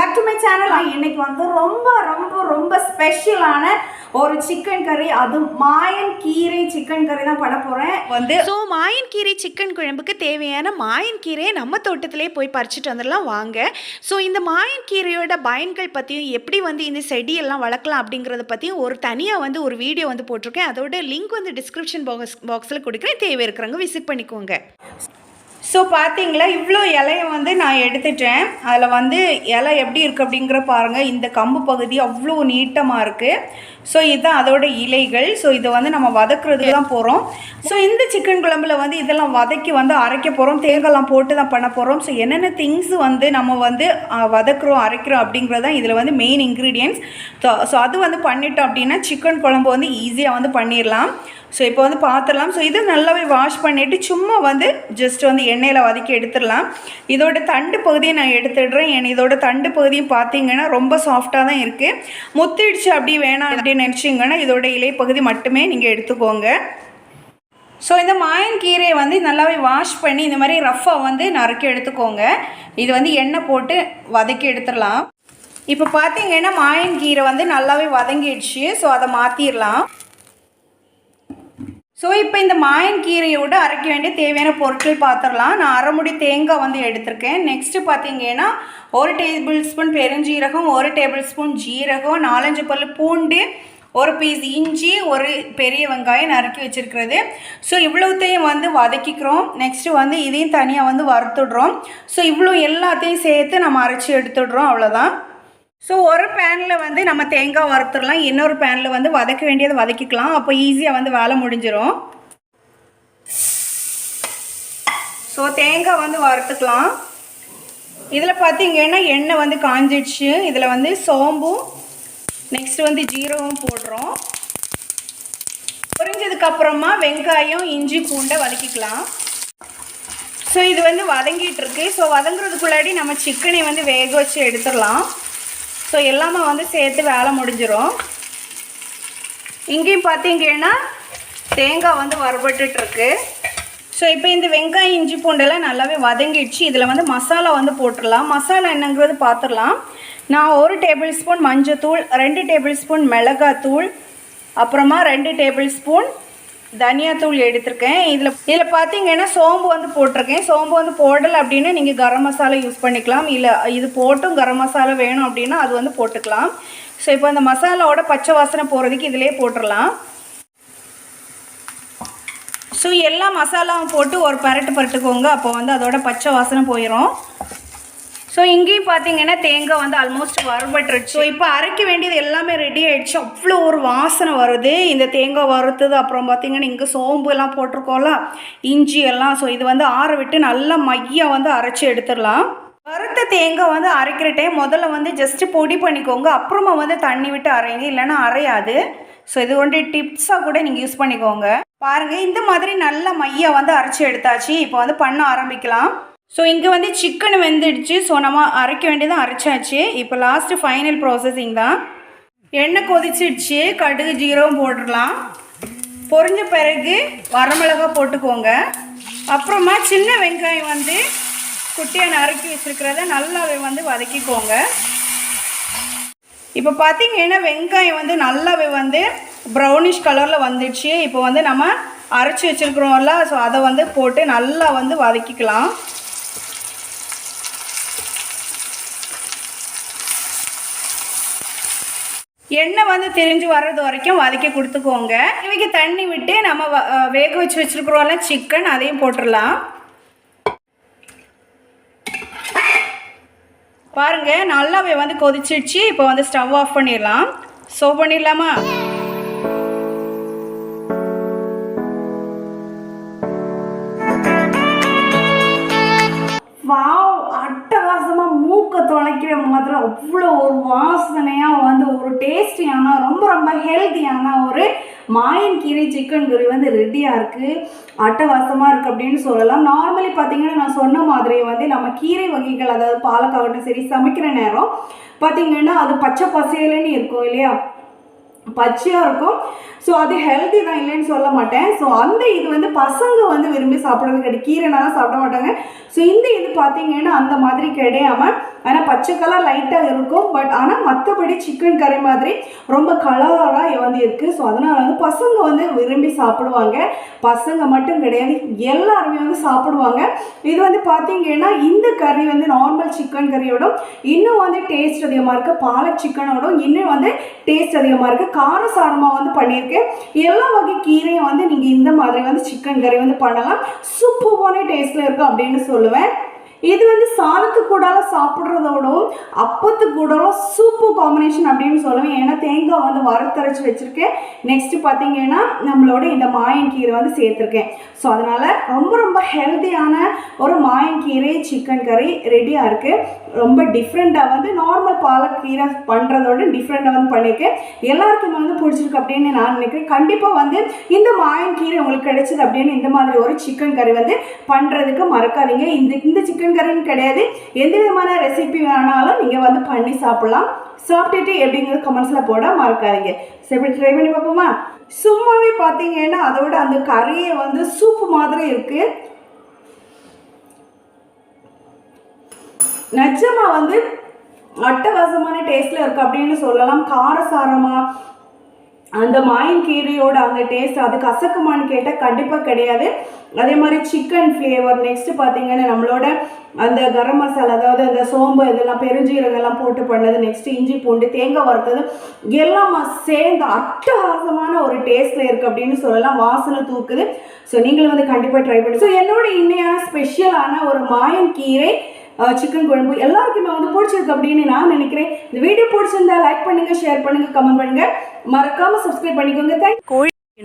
Back to my channel இன்னைக்கு வந்து ரொம்ப ரொம்ப ரொம்ப ஸ்பெஷலான ஒரு சிக்கன் கறி அது மாயன் கீரை சிக்கன் கறி தான் பண்ண போகிறேன் வந்து ஸோ மாயன்கீரை சிக்கன் குழம்புக்கு தேவையான மாயன்கீரையை நம்ம தோட்டத்திலே போய் பறிச்சுட்டு வந்துடலாம். வாங்க. ஸோ இந்த மாயன்கீரையோட பயன்கள் பற்றியும் எப்படி வந்து இந்த செடியெல்லாம் வளர்க்கலாம் அப்படிங்கிறத பற்றியும் ஒரு தனியாக வந்து ஒரு வீடியோ வந்து போட்டிருக்கேன். அதோட லிங்க் வந்து டிஸ்கிரிப்ஷன் பாக்ஸ் பாக்ஸில் கொடுக்குறேன். தேவை இருக்கிறவங்க விசிட் பண்ணிக்கோங்க. ஸோ பார்த்தீங்களா இவ்வளோ இலையை வந்து நான் எடுத்துட்டேன். அதில் வந்து இலை எப்படி இருக்குது அப்படிங்கிற பாருங்கள் இந்த கம்பு பகுதி அவ்வளோ நீட்டமாக இருக்குது ஸோ இதுதான் அதோட இலைகள். ஸோ இதை வந்து நம்ம வதக்குறதுக்கு தான் போகிறோம் ஸோ இந்த சிக்கன் குழம்புல வந்து இதெல்லாம் வதக்கி வந்து அரைக்க போகிறோம் தேங்காய்லாம் போட்டு தான் பண்ண போகிறோம் ஸோ என்னென்ன திங்ஸ் வந்து நம்ம வந்து வதக்குறோம் அரைக்கிறோம் அப்படிங்கிறது தான் இதில் வந்து மெயின் இன்க்ரீடியன்ஸ் ஸோ அது வந்து பண்ணிட்டோம் அப்படின்னா சிக்கன் குழம்பு வந்து ஈஸியாக வந்து பண்ணிடலாம் ஸோ இப்போ வந்து பார்த்துடலாம் ஸோ இது நல்லாவே வாஷ் பண்ணிவிட்டு சும்மா வந்து ஜஸ்ட் வந்து எண்ணெயில் வதக்கி எடுத்துடலாம் இதோட தண்டு பகுதியை நான் எடுத்துடுறேன். இதோட தண்டு பகுதியும் பார்த்தீங்கன்னா ரொம்ப சாஃப்டாக தான் இருக்குது முத்திடுச்சு அப்படி வேணாம் அப்படின்னு நினச்சிங்கன்னா இதோட இலை பகுதி மட்டுமே நீங்கள் எடுத்துக்கோங்க. ஸோ இந்த மாயன் கீரையை வந்து நல்லாவே வாஷ் பண்ணி இந்த மாதிரி ரஃப்பாக வந்து நறுக்கி எடுத்துக்கோங்க. இது வந்து எண்ணெய் போட்டு வதக்கி எடுத்துடலாம். இப்போ பார்த்தீங்கன்னா மாயன் கீரை வந்து நல்லாவே வதங்கிடுச்சு. ஸோ அதை மாற்றிடலாம் ஸோ இப்போ இந்த மாயன் கீரையோட அரைக்க வேண்டிய தேவையான பொருட்கள் பார்த்துடலாம். நான் அரைமுடி தேங்காய் வந்து எடுத்திருக்கேன். நெக்ஸ்ட்டு பார்த்தீங்கன்னா ஒரு டேபிள் ஸ்பூன் பெருஞ்சீரகம் ஒரு டேபிள் ஸ்பூன் ஜீரகம் நாலஞ்சு பல்லு பூண்டு ஒரு பீஸ் இஞ்சி ஒரு பெரிய வெங்காயம் நறுக்கி வச்சுருக்கிறது. ஸோ இவ்வளோத்தையும் வந்து வதக்கிக்கிறோம். நெக்ஸ்ட்டு வந்து இதையும் தனியாக வந்து வறுத்துடுறோம். ஸோ இவ்வளோ எல்லாத்தையும் சேர்த்து நம்ம அரைச்சி எடுத்துடுறோம். அவ்வளோதான் ஸோ ஒரு பேனில் வந்து நம்ம தேங்காய் வறுத்துடலாம். இன்னொரு பேனில் வந்து வதக்க வேண்டியதை வதக்கிக்கலாம். அப்போ ஈஸியாக வந்து வேலை முடிஞ்சிடும் ஸோ தேங்காய் வந்து வறுத்துக்கலாம். இதில் பார்த்தீங்கன்னா எண்ணெய் வந்து காஞ்சிடுச்சு. இதில் வந்து சோம்பும் நெக்ஸ்ட் வந்து ஜீரகம் போடுறோம். பொரிஞ்சதுக்கப்புறமா வெங்காயம் இஞ்சி பூண்டை வதக்கிக்கலாம். ஸோ இது வந்து வதங்கிட்டு இருக்கு. ஸோ வதங்குறதுக்குள்ளாடி நம்ம சிக்கனை வந்து வேக வச்சு எடுத்துடலாம். ஸோ எல்லாமே வந்து சேர்த்து வேலை முடிஞ்சிடும் இங்கேயும் பார்த்தீங்கன்னா தேங்காய் வந்து வறுபட்டுட்ருக்கு. ஸோ இப்போ இந்த வெங்காயம் இஞ்சி பூண்டெல்லாம் நல்லாவே வதங்கிடுச்சு. இதில் வந்து மசாலா வந்து போட்டுடலாம். மசாலா என்னங்கிறது பார்த்துடலாம். நான் ஒரு டேபிள் ஸ்பூன் மஞ்சத்தூள் ரெண்டு டேபிள் ஸ்பூன் மிளகாத்தூள் அப்புறமா ரெண்டு டேபிள் ஸ்பூன் தனியாத்தூள் எடுத்திருக்கேன். இதில் இதில் பார்த்தீங்கன்னா சோம்பு வந்து போட்டிருக்கேன். சோம்பு வந்து போடலை அப்படின்னா நீங்கள் கரம் மசாலா யூஸ் பண்ணிக்கலாம். இல்லை இது போட்டும் கரம் மசாலா வேணும் அப்படின்னா அது வந்து போட்டுக்கலாம். ஸோ இப்போ அந்த மசாலாவோட பச்சை வாசனை போகிறதுக்கு இதிலே போட்டுடலாம். ஸோ எல்லா மசாலாவும் போட்டு ஒரு பரட்டு பரட்டுக்கோங்க. அப்போ வந்து அதோட பச்சை வாசனை போயிடும் ஸோ இங்கேயும் பார்த்தீங்கன்னா தேங்காய் வந்து ஆல்மோஸ்ட் வறுபட்டுருச்சு. ஸோ இப்போ அரைக்க வேண்டியது எல்லாமே ரெடி ஆகிடுச்சு அவ்வளோ ஒரு வாசனை வருது. இந்த தேங்காய் வறுத்தது அப்புறம் பார்த்தீங்கன்னா இங்கே சோம்பு எல்லாம் போட்டிருக்கோம்ல இஞ்சி எல்லாம். ஸோ இது வந்து ஆற விட்டு நல்லா மையாக வந்து அரைச்சி எடுத்துடலாம். வறுத்த தேங்காய் வந்து அரைக்கிற டைம் முதல்ல வந்து ஜஸ்ட்டு பொடி பண்ணிக்கோங்க. அப்புறமா வந்து தண்ணி விட்டு அரைங்க. இல்லைன்னா அரையாது. ஸோ இது ஒன்று டிப்ஸாக கூட நீங்கள் யூஸ் பண்ணிக்கோங்க. பாருங்கள் இந்த மாதிரி நல்ல மையாக வந்து அரைச்சி எடுத்தாச்சு. இப்போ வந்து பண்ண ஆரம்பிக்கலாம். ஸோ இங்கே வந்து சிக்கன் வெந்துடுச்சு. ஸோ நம்ம அரைக்க வேண்டியது அரைச்சாச்சு. இப்போ லாஸ்ட்டு ஃபைனல் ப்ராசஸிங் தான். எண்ணெய் கொதிச்சிடுச்சு. கடுகு ஜீரகம் போட்டுடலாம். பொரிஞ்ச பிறகு வரமிளகா போட்டுக்கோங்க. அப்புறமா சின்ன வெங்காயம் வந்து குட்டியாக நறுக்கி வச்சுருக்கிறத நல்லாவே வந்து வதக்கிக்கோங்க. இப்போ பார்த்தீங்கன்னா வெங்காயம் வந்து நல்லாவே வந்து ப்ரௌனிஷ் கலரில் வந்துடுச்சு. இப்போ வந்து நம்ம அரைச்சி வச்சுருக்குறோம்ல. ஸோ அதை வந்து போட்டு நல்லா வந்து வதக்கிக்கலாம். எண்ணெய் வந்து திரிஞ்சு வர்றது வரைக்கும் வதக்கி கொடுத்துக்கோங்க. இவைக்கு தண்ணி விட்டு நம்ம வ- வேக வச்சு வச்சுருக்குறோம்ல சிக்கன் அதையும் போட்டுடலாம் பாருங்க நல்லாவே வந்து கொதிச்சிடுச்சு. இப்போ வந்து ஸ்டவ் ஆஃப் பண்ணிடலாம். சோ பண்ணிடலாமா? சுத்தமாக மூக்கை தொலைக்கிற மாதிரி அவ்வளோ ஒரு வாசனையாக வந்து ஒரு டேஸ்டியான ரொம்ப ரொம்ப ஹெல்த்தியான ஒரு மாயன் கீரை சிக்கன் கறி வந்து ரெடியாக இருக்குது அட்டகாசமாக இருக்குது அப்படின்னு சொல்லலாம். நார்மலி பார்த்தீங்கன்னா நான் சொன்ன மாதிரி வந்து நம்ம கீரை வகைகள் அதாவது பாலக்காகட்டும் சரி சமைக்கிற நேரம் பார்த்தீங்கன்னா அது பச்சை பசையிலன்னு இருக்கும் இல்லையா? பச்சையாக இருக்கும். ஸோ அது ஹெல்த்தி தான் இல்லைன்னு சொல்ல மாட்டேன். ஸோ அந்த இது வந்து பசங்க வந்து விரும்பி சாப்பிட்றது கிடையாது கீரைனாலும் சாப்பிட மாட்டாங்க. ஸோ இந்த இது பார்த்தீங்கன்னா அந்த மாதிரி கிடையாமல் ஆனால் பச்சை கலர் லைட்டாக இருக்கும். பட் ஆனால் மற்றபடி சிக்கன் கறி மாதிரி ரொம்ப கலராக வந்து இருக்குது ஸோ அதனால் வந்து பசங்க வந்து விரும்பி சாப்பிடுவாங்க. பசங்க மட்டும் கிடையாது எல்லாருமே வந்து சாப்பிடுவாங்க. இது வந்து பார்த்தீங்கன்னா இந்த கறி வந்து நார்மல் சிக்கன் கறியோட இன்னும் வந்து டேஸ்ட் அதிகமாக இருக்குது பாலக் சிக்கனோட இன்னும் வந்து டேஸ்ட் அதிகமாக இருக்குது காரசாரமாக வந்து பண்ணியிருக்கேன் எல்லா வகை கீரையும் வந்து நீங்கள் இந்த மாதிரி வந்து சிக்கன் கறி வந்து பண்ணலாம். சூப்பர்வான டேஸ்ட்டில் இருக்கும் அப்படின்னு சொல்லுவேன். இது வந்து சாதத்து கூடால சாப்பிட்றதோடும் அப்பத்து கூடால சூப்பு காம்பினேஷன் அப்படின்னு சொல்லுவேன். ஏன்னா தேங்காய் வந்து வறுத்தரைச்சி வச்சுருக்கேன். நெக்ஸ்ட் பார்த்தீங்கன்னா நம்மளோட இந்த மாயங்கீரை வந்து சேர்த்துருக்கேன். ஸோ அதனால் ரொம்ப ரொம்ப ஹெல்த்தியான ஒரு மாயங்கீரை சிக்கன் கறி ரெடியாக இருக்குது ரொம்ப டிஃப்ரெண்ட்டாக வந்து நார்மல் பாலக்கீரை பண்ணுறதோட டிஃப்ரெண்ட்டாக வந்து பண்ணியிருக்கேன் எல்லாருக்குமே வந்து பிடிச்சிருக்கு அப்படின்னு நான் நினைக்கிறேன். கண்டிப்பாக வந்து இந்த மாயங்கீரை உங்களுக்கு கிடைச்சது அப்படின்னு இந்த மாதிரி ஒரு சிக்கன் கறி வந்து பண்ணுறதுக்கு மறக்காதீங்க. இந்த இந்த சிக்கன் கறின்னு கிடையாது. எந்த விதமான ரெசிபி வேணாலும் நீங்கள் வந்து பண்ணி சாப்பிட்லாம். சாப்பிட்டுட்டு எப்படிங்கிறது கமெண்ட்ஸில் போட மறக்காதீங்க. சரி இப்படி ட்ரை பண்ணி பார்ப்போமா? சும்மாவே பார்த்தீங்கன்னா அதோட அந்த கறியை வந்து சூப்பு மாதிரி இருக்குது நிஜமா வந்து அட்டகாசமான டேஸ்ட்ல இருக்கு அப்படின்னு சொல்லலாம். காரசாரமாக அந்த மாயின் கீரையோட அந்த டேஸ்ட் அது கசக்குமான்னு கேட்டால் கண்டிப்பாக கிடையாது. அதே மாதிரி சிக்கன் ஃப்ளேவர் நெக்ஸ்ட் பார்த்தீங்கன்னா நம்மளோட அந்த கரம் மசாலா அதாவது அந்த சோம்பு இதெல்லாம் பெருஞ்சீரகெல்லாம் போட்டு பண்ணது நெக்ஸ்ட் இஞ்சி பூண்டு தேங்காய் வறுத்தது எல்லாம் சேர்ந்து அட்டகாசமான ஒரு டேஸ்ட்டில் இருக்குது அப்படின்னு சொல்லலாம். வாசனை தூக்குது. ஸோ நீங்களும் வந்து கண்டிப்பாக ட்ரை பண்ணி ஸோ என்னோட இன்னையான ஸ்பெஷலான ஒரு மாயன் கீரை சிக்கன் குழம்பு எல்லாருக்குமே வந்து பிடிச்சிருக்கு அப்படின்னு நான் நினைக்கிறேன். இந்த வீடியோ பிடிச்சிருந்தா லைக் பண்ணுங்க ஷேர் பண்ணுங்க கமெண்ட் பண்ணுங்க. மறக்காம சப்ஸ்கிரைப் பண்ணிக்கோங்க. தேங்க்